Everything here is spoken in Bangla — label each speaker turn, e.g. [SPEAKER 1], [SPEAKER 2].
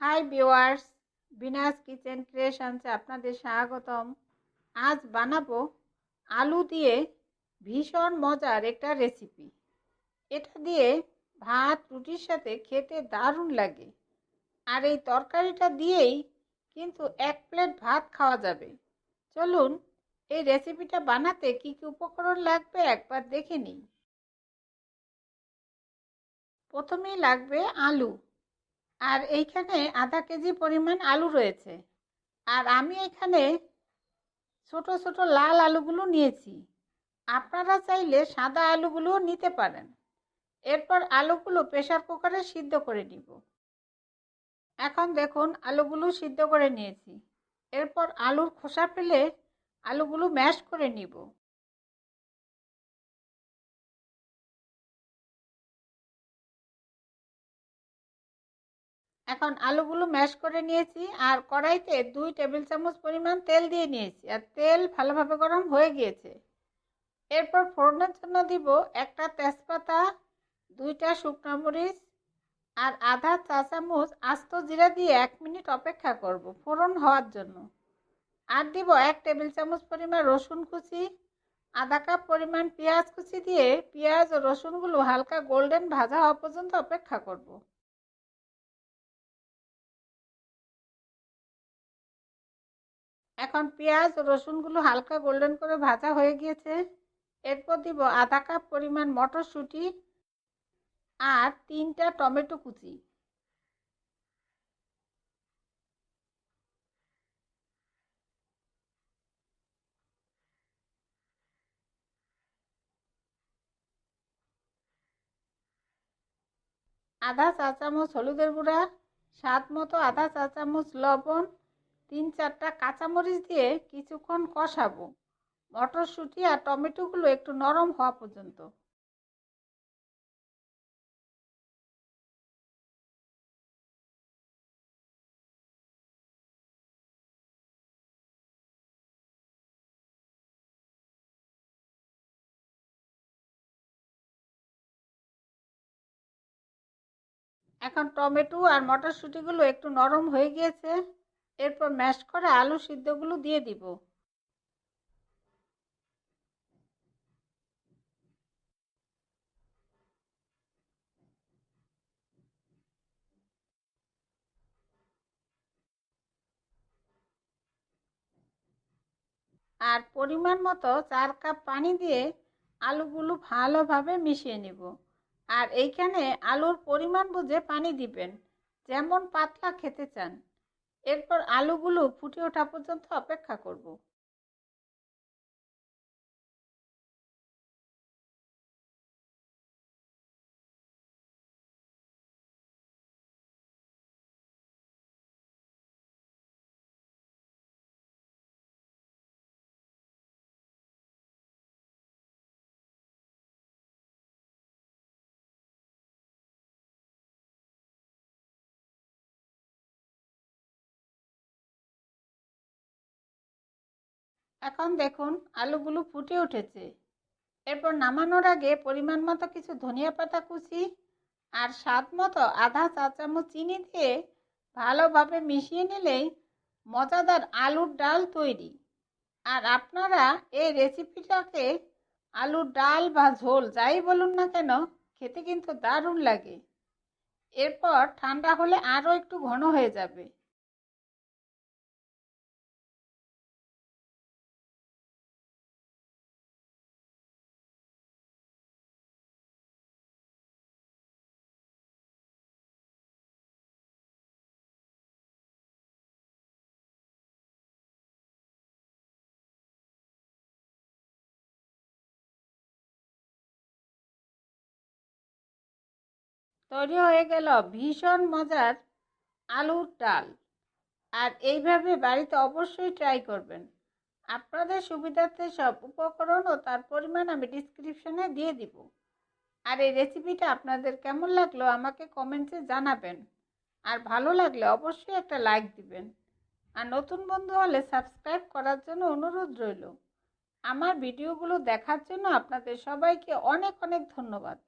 [SPEAKER 1] হাই ভিওয়ার্স বিনাস কিচেন ক্রিয়েশনসে আপনাদের স্বাগতম। আজ বানাবো আলু দিয়ে ভীষণ মজার একটা রেসিপি এটা দিয়ে ভাত, রুটির সাথে খেতে দারুণ লাগে। আর এই তরকারিটা দিয়েই কিন্তু এক প্লেট ভাত খাওয়া যাবে। চলুন এই রেসিপিটা বানাতে কি কি উপকরণ লাগবে একবার দেখে নিই। প্রথমেই লাগবে আলু। আর এইখানে আধা কেজি পরিমাণ আলু রয়েছে। আর আমি এখানে ছোট ছোট লাল আলুগুলো নিয়েছি। আপনারা চাইলে সাদা আলুগুলোও নিতে পারেন। এরপর আলুগুলো প্রেশার কুকারে সিদ্ধ করে নিব। এখন দেখুন, আলুগুলো সিদ্ধ করে নিয়েছি। এরপর আলুর খোসা ফেলে আলুগুলো ম্যাশ করে নিব। এখন আলুগুলো ম্যাশ করে নিয়েছি আর কড়াইতে দুই টেবিল চামচ পরিমাণ তেল দিয়ে নিয়েছি আর তেল ভালোভাবে গরম হয়ে গিয়েছে। এরপর ফোড়নের জন্য দিব একটা তেজপাতা, দুইটা শুকনো মরিচ আর আধা চা চামচ আস্ত জিরা দিয়ে এক মিনিট অপেক্ষা করব ফোড়ন হওয়ার জন্য। আর দিব এক টেবিল চামচ পরিমাণ রসুন কুচি, আধা কাপ পরিমাণ পেঁয়াজ কুচি দিয়ে পেঁয়াজ ও রসুনগুলো হালকা গোল্ডেন ভাজা হওয়া পর্যন্ত অপেক্ষা করব। এখন পেঁয়াজ, রসুনগুলো হালকা গোল্ডেন করে ভাজা হয়ে গিয়েছে। এরপর দিব আধা কাপ পরিমাণ মটরশুঁটি আর তিনটা টমেটো কুচি। আধা চা চামচ হলুদের গুঁড়া, স্বাদ মতো আধা চা চামচ লবণ তিন চারটা কাঁচামরিচ দিয়ে কিছুক্ষণ কষাবো। মটরশুঁটি আর টমেটোগুলো একটু নরম হওয়া পর্যন্ত। এখন টমেটো আর মটরশুঁটিগুলো একটু নরম হয়ে গিয়েছে। এরপর ম্যাশ করে আলু সিদ্ধগুলো দিয়ে দিব। আর পরিমাণ মতো চার কাপ পানি দিয়ে আলুগুলো ভালোভাবে মিশিয়ে নিব। আর এইখানে আলুর পরিমাণ বুঝে পানি দিবেন, যেমন পাতলা খেতে চান। এরপর আলুগুলো ফুটে ওঠা পর্যন্ত অপেক্ষা করব। এখন দেখুন, আলুগুলো ফুটে উঠেছে। এরপর নামানোর আগে পরিমাণ মতো কিছু ধনিয়া পাতা কুচি আর স্বাদ মতো আধা চা চামচ চিনি দিয়ে ভালোভাবে মিশিয়ে নিলেই মজাদার আলুর ডাল তৈরি। আর আপনারা এই রেসিপিটাকে আলুর ডাল বা ঝোল যাই বলুন না কেন, খেতে কিন্তু দারুণ লাগে। এরপর ঠান্ডা হলে আরও একটু ঘন হয়ে যাবে। তৈরি হয়ে গেল ভীষণ মজার আলুর ডাল। আর এইভাবে বাড়িতে অবশ্যই ট্রাই করবেন। আপনাদের সুবিধার্থে সব উপকরণ ও তার পরিমাণ আমি ডিসক্রিপশনে দিয়ে দিব। আর এই রেসিপিটা আপনাদের কেমন লাগল আমাকে কমেন্টে জানাবেন। আর ভালো লাগলে অবশ্যই একটা লাইক দিবেন। আর নতুন বন্ধু হলে সাবস্ক্রাইব করার জন্য অনুরোধ রইল। আমার ভিডিওগুলো দেখার জন্য আপনাদের সবাইকে অনেক অনেক ধন্যবাদ।